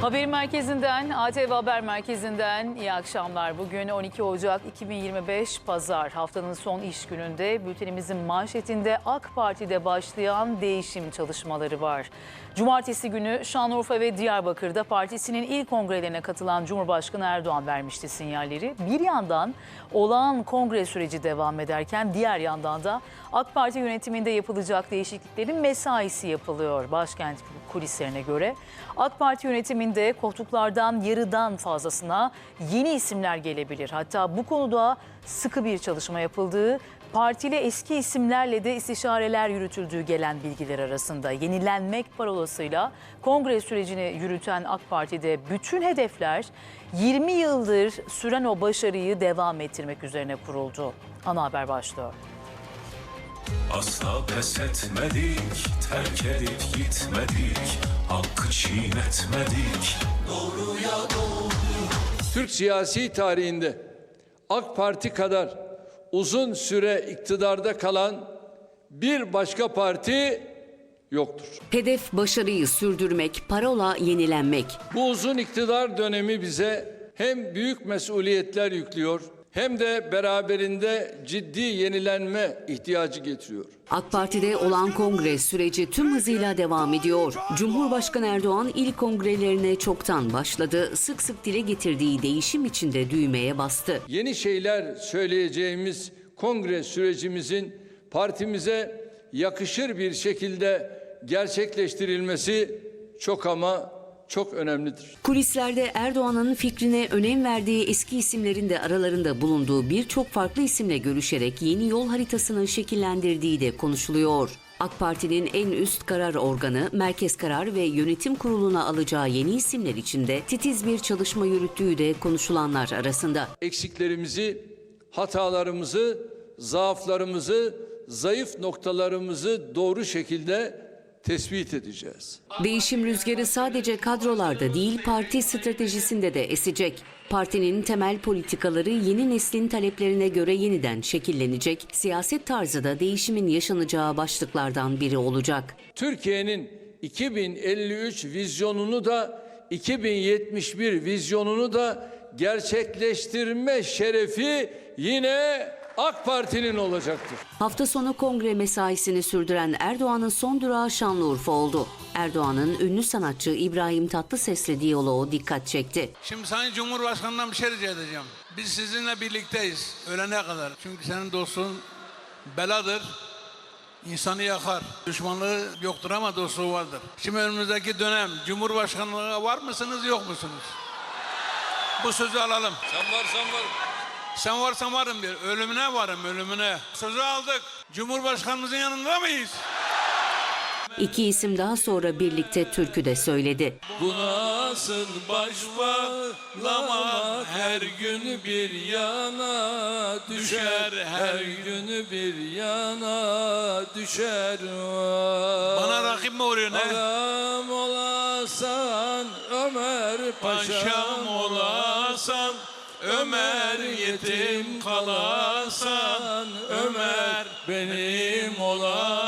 Haber merkezinden, ATV Haber Merkezi'nden iyi akşamlar. Bugün 12 Ocak 2025 Pazar. Haftanın son iş gününde bültenimizin manşetinde AK Parti'de başlayan değişim çalışmaları var. Cumartesi günü Şanlıurfa ve Diyarbakır'da partisinin ilk kongrelerine katılan Cumhurbaşkanı Erdoğan vermişti sinyalleri. Bir yandan olağan kongre süreci devam ederken diğer yandan da AK Parti yönetiminde yapılacak değişikliklerin mesaisi yapılıyor başkent kulislerine göre. AK Parti yönetiminde koltuklardan yarıdan fazlasına yeni isimler gelebilir. Hatta bu konuda sıkı bir çalışma yapıldığı, partili eski isimlerle de istişareler yürütüldüğü gelen bilgiler arasında. Yenilenmek parolasıyla kongre sürecini yürüten AK Parti'de bütün hedefler 20 yıldır süren o başarıyı devam ettirmek üzerine kuruldu. Ana haber başlıyor. Asla pes etmedik, terk edip gitmedik, hakkı çiğnetmedik. Türk siyasi tarihinde AK Parti kadar uzun süre iktidarda kalan bir başka parti yoktur. Hedef başarıyı sürdürmek, parola yenilenmek. Bu uzun iktidar dönemi bize hem büyük mesuliyetler yüklüyor hem de beraberinde ciddi yenilenme ihtiyacı getiriyor. AK Parti'de olan kongre süreci tüm hızıyla devam ediyor. Cumhurbaşkanı Erdoğan ilk kongrelerine çoktan başladı. Sık sık dile getirdiği değişim içinde düğmeye bastı. Yeni şeyler söyleyeceğimiz kongre sürecimizin partimize yakışır bir şekilde gerçekleştirilmesi çok ama çok önemlidir. Kulislerde Erdoğan'ın fikrine önem verdiği eski isimlerin de aralarında bulunduğu birçok farklı isimle görüşerek yeni yol haritasını şekillendirdiği de konuşuluyor. AK Parti'nin en üst karar organı Merkez Karar ve Yönetim Kurulu'na alacağı yeni isimler içinde titiz bir çalışma yürüttüğü de konuşulanlar arasında. Eksiklerimizi, hatalarımızı, zaaflarımızı, zayıf noktalarımızı doğru şekilde tespit edeceğiz. Değişim rüzgarı sadece kadrolarda değil parti stratejisinde de esecek. Partinin temel politikaları yeni neslin taleplerine göre yeniden şekillenecek. Siyaset tarzı da değişimin yaşanacağı başlıklardan biri olacak. Türkiye'nin 2053 vizyonunu da 2071 vizyonunu da gerçekleştirme şerefi yine AK Parti'nin olacaktır. Hafta sonu kongre mesaisini sürdüren Erdoğan'ın son durağı Şanlıurfa oldu. Erdoğan'ın ünlü sanatçı İbrahim Tatlıses'le diyaloğu dikkat çekti. Şimdi Sayın Cumhurbaşkanı'ndan bir şey rica edeceğim. Biz sizinle birlikteyiz ölene kadar. Çünkü senin dostluğun beladır. İnsanı yakar. Düşmanlığı yoktur ama dostluğu vardır. Şimdi önümüzdeki dönem Cumhurbaşkanlığına var mısınız yok musunuz? Bu sözü alalım. Sen varsan var. Sen varsan varım bir. Ölümüne varım ölümüne. Sözü aldık. Cumhurbaşkanımızın yanında mıyız? İki isim daha sonra birlikte türkü de söyledi. Bu nasıl baş bağlama her gün bir yana düşer her gün bir yana düşer Bana rakip mi oluyor ne? Ağam olasan Ömer Paşam paşam olasan Ömer yetim kalasan Ömer benim vay